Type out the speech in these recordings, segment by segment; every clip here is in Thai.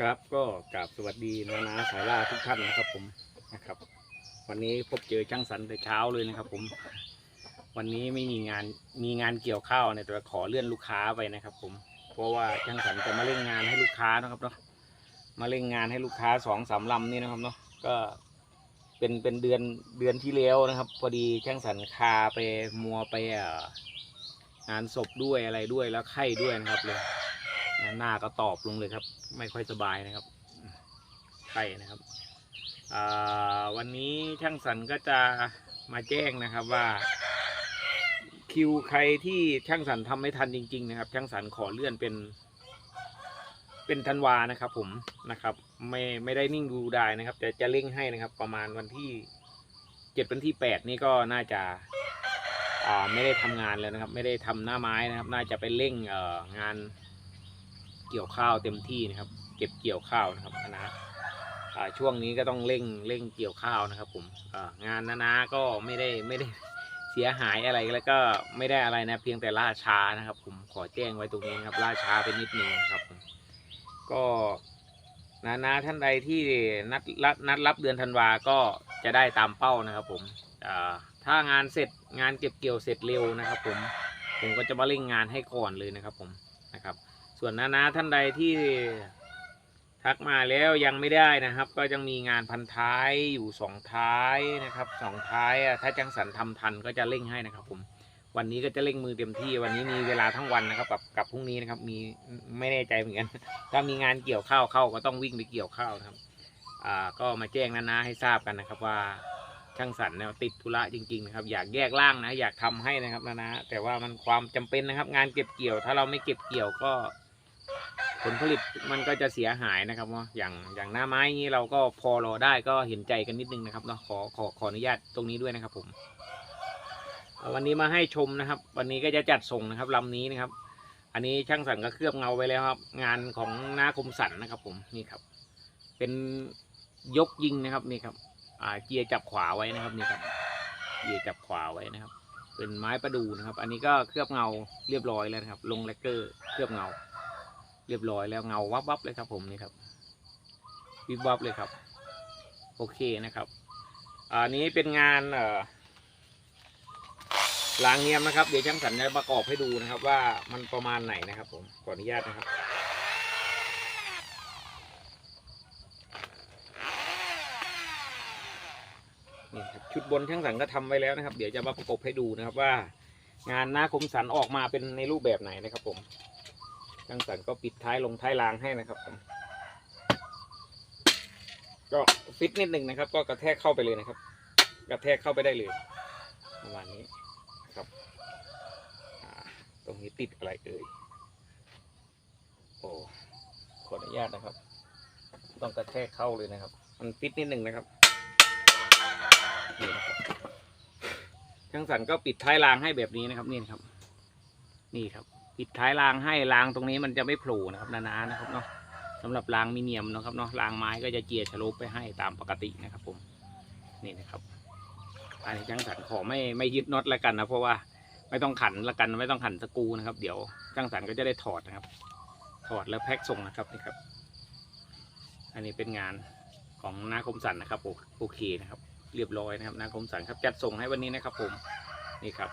ครับก็กราบสวัสดีนานาสายล่าทุกท่านนะครับผมนะครับ วันนี้พบเจอช่างสันแต่เช้าเลยนะครับ ผม วันนี้ไม่มีงานมีงานเกี่ยวข้าวเนี่ยแต่ขอเลื่อนลูกค้าไปนะครับ ผม เพราะว่าช่างสันจะมาเล่นงานให้ลูกค้านะครับเนาะมาเล่นงานให้ลูกค้าสองสามลำนี่นะครับเนาะก็เป็นเป็นเดือนเดือนที่แล้วนะครับ พอดีช่างสันคาไปมัวไปงานศพด้วยอะไรด้วยแล้วไข้ด้วยนะครับเลย หน้าก็ตอบลงเลยครับ ไม่ค่อยสบายนะครับไข้นะครับวันนี้ช่างสันก็จะมาแจ้งนะครับว่า คิวใครที่ช่างสันทำไม่ทันจริง ๆ นะครับ ช่างสันขอเลื่อนเป็น เป็นธันวานะครับ ผมนะครับไม่ไม่ได้นิ่งดูได้นะครับ แต่จะเร่งให้นะครับ ประมาณวันที่เจ็ดวันที่แปดนี่ก็น่าจะไม่ได้ทำงานแล้วนะครับ ไม่ได้ทำหน้าไม้นะครับ น่าจะไปเร่งเอ่องาน เกี่ยวข้าวเต็มที่นะครับ เก็บเกี่ยวข้าวนะครับนะนาช่วงนี้ก็ต้องเร่งเร่งเกี่ยวข้าวนะครับ ผมงานนะนะก็ไม่ได้ไม่ได้เสียหายอะไรแล้วก็ไม่ได้อะไรนะเพียงแต่ล่าช้านะครับ ผมขอแจ้งไว้ตรงนี้นะครับล่าช้าไปนิดนึงนะครับผมก็นะนะท่านใดที่นัดรับนัดรับเดือนธันวาก็จะได้ตามเป้านะครับ ผมถ้างานเสร็จงานเก็บเกี่ยวเสร็จเร็วนะครับ ผมผมก็จะมาเร่งงานให้ก่อนเลยนะครับ ผม ส่วนนานาท่านใดที่ทักมาแล้วยังไม่ได้นะครับ ก็ยังมีงานพันท้ายอยู่สองท้ายนะครับสองท้ายถ้าจังสันทำทันก็จะเร่งให้นะครับ ผม วันนี้ก็จะเร่งมือเต็มที่วันนี้มีเวลาทั้งวันนะครับ กับกับพรุ่งนี้นะครับ มีไม่แน่ใจเหมือนกันถ้ามีงานเกี่ยวข้าวเข้าก็ต้องวิ่งไปเกี่ยวข้าวนะครับ อ่าก็มาแจ้งนานาให้ทราบกันนะครับว่าช่างสันเนี่ยติดธุระจริงๆนะครับ อยากแยกร่างนะ อยากทำให้นะครับนานาแต่ว่ามันความจำเป็นนะครับ งานเก็บเกี่ยว ถ้าเราไม่เก็บเกี่ยวก็ ผลผลิตมันก็จะเสียหายนะครับว่าอย่างอย่างหน้าไม้นี้เราก็พอรอได้ก็เห็นใจกันนิดนึงนะครับเนาะขอขอขออนุญาตตรงนี้ด้วยนะครับผมวันนี้มาให้ชมนะครับ วันนี้ก็จะจัดส่งนะครับลำนี้นะครับ อันนี้ช่างสันก็เคลือบเงาไปแล้วครับ งานของนาคมสันนะครับ ผมนี่ครับ เป็นยกยิงนะครับนี่ครับ อ่าเกียร์จับขวาไว้นะครับนี่ครับเกียร์จับขวาไว้นะครับ เป็นไม้ประดูนะครับ อันนี้ก็เคลือบเงาเรียบร้อยแล้วนะครับ ลงแลกเกอร์เคลือบเงา เรียบร้อยแล้วเงาวับวับเลยครับ ผมนี่ครับวิบวับเลยครับ โอเคนะครับอันนี้เป็นงานเอ่อล้างเนียมนะครับ เดี๋ยวช่างสันจะประกอบให้ดูนะครับ ว่ามันประมาณไหนนะครับ ผมขออนุญาตนะครับนี่ครับชุดบนช่างสันก็ทำไว้แล้วนะครับ เดี๋ยวจะมาประกบให้ดูนะครับว่า งานหน้าคมสันออกมาเป็นในรูปแบบไหนนะครับ ผม ช่างสันก็ปิดท้ายลงท้ายรางให้นะครับผมก็ฟิตนิดหนึ่งนะครับ ก็กระแทกเข้าไปเลยนะครับ กระแทกเข้าไปได้เลยประมาณนี้ครับตรงนี้ติดอะไรเอ่ยโอ้ขออนุญาตนะครับ ต้องกระแทกเข้าเลยนะครับ มันฟิตนิดหนึ่งนะครับช่างสันก็ปิดท้ายรางให้แบบนี้นะครับนี่นครับ นี่ครับ ปิดท้ายรางให้รางตรงนี้มันจะไม่โผล่นะครับนานานะครับเนาะสำหรับรางมิเนียมนะครับเนาะรางไม้ก็จะเจียร์ชะลบไปให้ตามปกตินะครับผมนี่นะครับอันนี้ช่างสันขอไม่ไม่ยึดน็อตละกันนะเพราะว่าไม่ต้องขันละกันไม่ต้องขันสกูนะครับ เดี๋ยวช่างสันก็จะได้ถอดนะครับ ถอดแล้วแพ็คส่งนะครับนี่ครับ อันนี้เป็นงานของนาคมสันนะครับโอเคนะครับ เรียบร้อยนะครับนาคมสันครับจัดส่งให้วันนี้นะครับผมนี่ครับ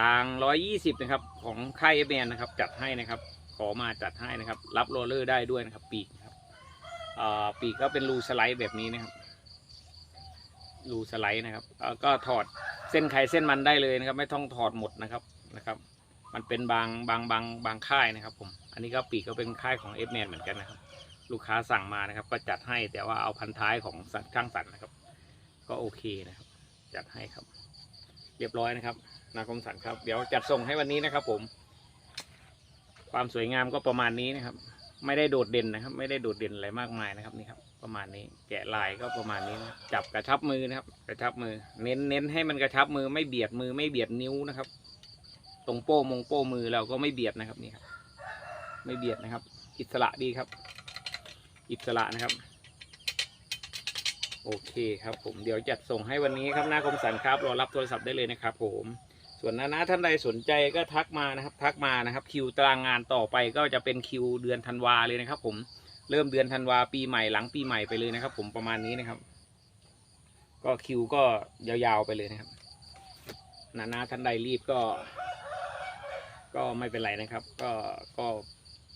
รางร้อยยี่สิบนะครับ ของค่ายเอเมนนะครับ จัดให้นะครับ ขอมาจัดให้นะครับ รับโรลเลอร์ได้ด้วยนะครับ ปีกครับอ่าปีกก็เป็นรูสไลด์แบบนี้นะครับ รูสไลด์นะครับแล้วก็ถอดเส้นไขเส้นมันได้เลยนะครับ ไม่ต้องถอดหมดนะครับนะครับ มันเป็นบางบางบางบางค่ายนะครับผม อันนี้ก็ปีกก็เป็นค่ายของเอฟแมนเหมือนกันนะครับ ลูกค้าสั่งมานะครับ ก็จัดให้แต่ว่าเอาพันท้ายของสัตว์ข้างสันนะครับ ก็โอเคนะครับ จัดให้ครับ เรียบร้อยนะครับ นาคมสันครับ เดี๋ยวจัดส่งให้วันนี้นะครับ ผม ความสวยงามก็ประมาณนี้นะครับ ไม่ได้โดดเด่นนะครับ ไม่ได้โดดเด่นอะไรมากมายนะครับนี่ครับ ประมาณนี้ แกะลายก็ประมาณนี้นะจับกระชับมือนะครับ กระชับมือ เน้นเน้นให้มันกระชับมือไม่เบียดมือไม่เบียดนิ้วนะครับ ตรงโป้มงโป้มือเราก็ไม่เบียดนะครับนี่ครับ ไม่เบียดนะครับ อิสระดีครับ อิสระนะครับโอเคครับผมเดี๋ยวจัดส่งให้วันนี้ครับหน้าคมสันครับรอรับโทรศัพท์ได้เลยนะครับผม ส่วนนานาท่านใดสนใจก็ทักมานะครับ ทักมานะครับ คิวตารางงานต่อไปก็จะเป็นคิวเดือนธันวาเลยนะครับ ผมเริ่มเดือนธันวาปีใหม่หลังปีใหม่ไปเลยนะครับ ผมประมาณนี้นะครับ ก็คิวก็ยาวๆไปเลยนะครับนานาท่านใดรีบก็ ก็ไม่เป็นไรนะครับ ก็ก็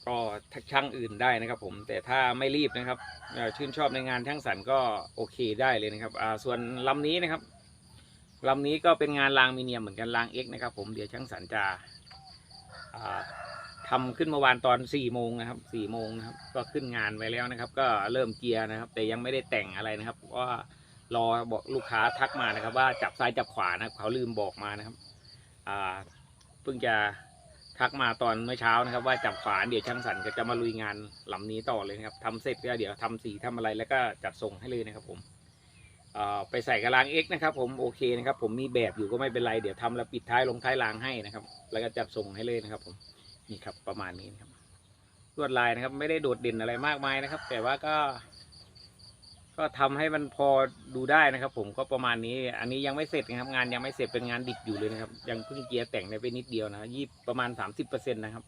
ก็ทักช่างอื่นได้นะครับ ผมแต่ถ้าไม่รีบนะครับชื่นชอบในงานช่างสรรก็โอเคได้เลยนะครับอ่าส่วนลำนี้นะครับ ลำนี้ก็เป็นงานรางมีเนียมเหมือนกันรางเอ็กนะครับ ผมเดี๋ยวช่างสรรจะอ่าทำขึ้นเมื่อวานตอน4โมงนะครับ4โมงนะครับ ก็ขึ้นงานไปแล้วนะครับ ก็เริ่มเกียร์นะครับ แต่ยังไม่ได้แต่งอะไรนะครับว่ารอบอกลูกค้าทักมานะครับ ว่าจับซ้ายจับขวานะเขาลืมบอกมานะครับเพิ่งจะทักมาตอนเมื่อเช้านะครับ ว่าจับขวานเดี๋ยวช่างสันก็จะมาลุยงานลำนี้ต่อเลยนะครับทำเสร็จก็เดี๋ยวทำสีทำอะไรแล้วก็จัดส่งให้เลยนะครับผม ไปใส่กระลางเอ็กนะครับผมโอเคนะครับผมมีแบบอยู่ก็ไม่เป็นไรเดี๋ยวทำแล้วปิดท้ายลงท้ายรางให้นะครับ แล้วก็จัดส่งให้เลยนะครับผมนี่ครับประมาณนี้นะครับลวดลายนะครับ ไม่ได้โดดเด่นอะไรมากมายนะครับ แต่ว่าก็ ก็ทำให้มันพอดูได้นะครับ ผมก็ประมาณนี้ อันนี้ยังไม่เสร็จนะครับ งานยังไม่เสร็จเป็นงานดิบอยู่เลยนะครับ ยังเพิ่งเกียร์แต่งได้ไปนิดเดียวนะยี่ประมาณสามสิบเปอร์เซ็นต์นะครับ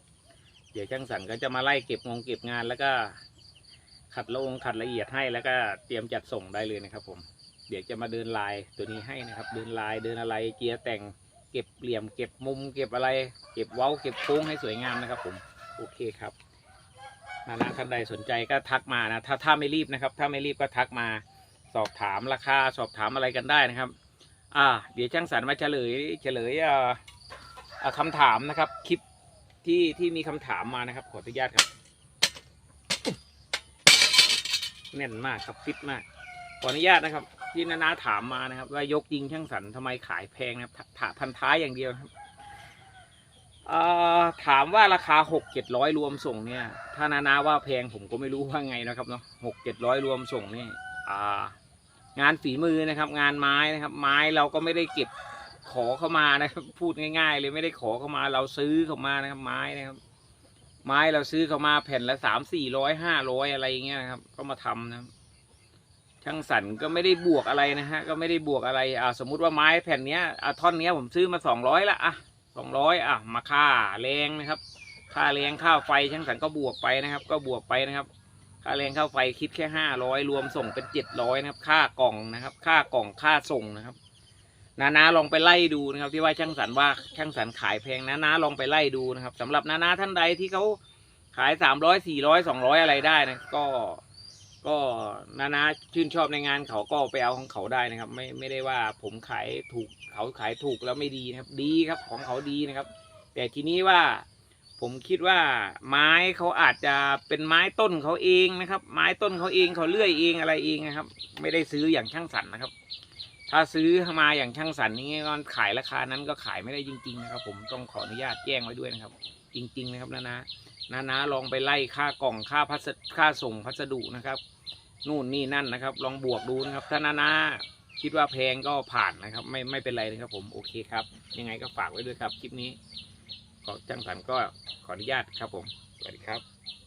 เดี๋ยวช่างสันก็จะมาไล่เก็บงงเก็บงานแล้วก็ขัดละองขัดละเอียดให้แล้วก็เตรียมจัดส่งได้เลยนะครับ ผม เดี๋ยวจะมาเดินลายตัวนี้ให้นะครับ เดินลายเดินอะไรเกียร์แต่งเก็บเหลี่ยม เก็บมุม เก็บอะไร เก็บเว้า เก็บโค้งให้สวยงามนะครับ ผมโอเคครับนานาท่านใดสนใจก็ทักมานะถ้าถ้าไม่รีบนะครับ ถ้าไม่รีบก็ทักมาสอบถามราคาสอบถามอะไรกันได้นะครับ อ่า เดี๋ยวช่างสรรมาเฉลยเฉลยอ่าอ่าคำถามนะครับคลิปที่ที่มีคำถามมานะครับ ขออนุญาตครับแน่นมากครับฟิตมาก ขออนุญาตนะครับ ที่นานาถามมานะครับ ว่ายกยิงช่างสรรทำไมขายแพงนะครับถาพันท้ายอย่างเดียวครับถามว่าราคาหกเจ็ดร้อยรวมส่งเนี่ย ถ้านานาว่าแพงผมก็ไม่รู้ว่าไงนะครับเนาะหกเจ็ดร้อยรวมส่งนี่งานฝีมือนะครับ งานไม้นะครับ ไม้เราก็ไม่ได้เก็บขอเข้ามานะครับ พูดง่าย ๆ เลยไม่ได้ขอเข้ามา เราซื้อเข้ามานะครับ ไม้นะครับ ไม้เราซื้อเข้ามาแผ่นละสามสี่ร้อยห้าร้อยอะไรอย่างเงี้ยนะครับ ก็มาทำนะครับ ช่างสันก็ไม่ได้บวกอะไรนะฮะก็ไม่ได้บวกอะไรอ่าสมมุติว่าไม้แผ่นเนี้ยอะท่อนเนี้ยผมซื้อมาสองร้อยละอะสองร้อยอะมาค่าแรงนะครับ ค่าแรงค่าไฟช่างสันก็บวกไปนะครับ ก็บวกไปนะครับ ค่าแรงค่าไฟคิดแค่ห้าร้อยรวมส่งเป็นเจ็ดร้อยนะครับ ค่ากล่องนะครับ ค่ากล่องค่าส่งนะครับนานาลองไปไล่ดูนะครับ ที่ว่าช่างสันว่าช่างสันขายแพงนานาลองไปไล่ดูนะครับสำหรับนานาท่านใดที่เขาขายสามร้อยสี่ร้อยสองร้อยอะไรได้นะก็ ก็นานาชื่นชอบในงานเขาก็ไปเอาของเขาได้นะครับ ไม่ไม่ได้ว่าผมขายถูกเขาขายถูกแล้วไม่ดีนะครับ ดีครับของเขาดีนะครับ แต่ทีนี้ว่าผมคิดว่าไม้เขาอาจจะเป็นไม้ต้นเขาเองนะครับ ไม้ต้นเขาเองเขาเลื่อยเองอะไรเองนะครับ ไม่ได้ซื้ออย่างช่างสันนะครับ ถ้าซื้อมาอย่างช่างสันนี่ก็ขายราคานั้นก็ขายไม่ได้จริงๆนะครับ ผมต้องขออนุญาตแจ้งไว้ด้วยนะครับ จริง ๆ นะครับนะนะนะนะลองไปไล่ค่ากล่องค่าพัสค่าส่งพัสดุนะครับนู่นนี่นั่นนะครับ ลองบวกดูนะครับ ถ้านานาคิดว่าแพงก็ผ่านนะครับ ไม่ไม่เป็นไรนะครับผมโอเคครับ ยังไงก็ฝากไว้ด้วยครับ คลิปนี้ขอจ้างสันก็ขออนุญาตครับผมสวัสดีครับ